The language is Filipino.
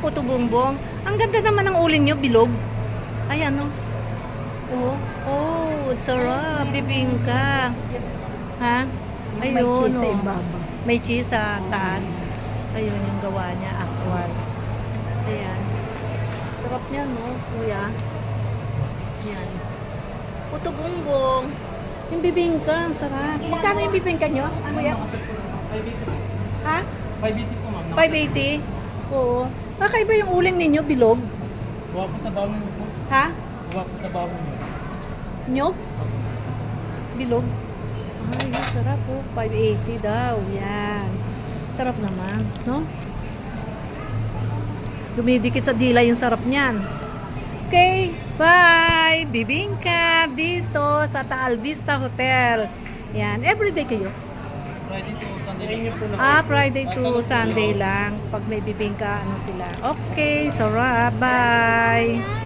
puto bumbong. Ang ganda naman ng uling nyo, bilog. Ayan, no? Oh, oh, sarap. Bibingka. Ha? May Ayun, cheese sa oh. May cheese sa taas. Ayun yung gawa niya, actual. Ayan. Sarap niya, no, kuya? Ayan. Puto bumbong. Yung bibingka, ang sarap. Magkano yung bibingka nyo, kuya? Ha? 580 po ma'am. 580? Oo. Kakaiba yung uling ninyo, bilog. Huwag po sa bawang po. Ha? Huwag po sa bawang mo. Nyog? Bilog? Ay, sarap po. 580 daw. Yan. Sarap naman, no? Dumidikit sa dila yung sarap niyan. Okay, bye! Bibingka dito sa Taal Vista Hotel. Yan, everyday kayo. Friday to Sunday. Ah, Friday Ay, to Sunday lang. Pag may bibingka, ano sila. Okay, sarap. Bye!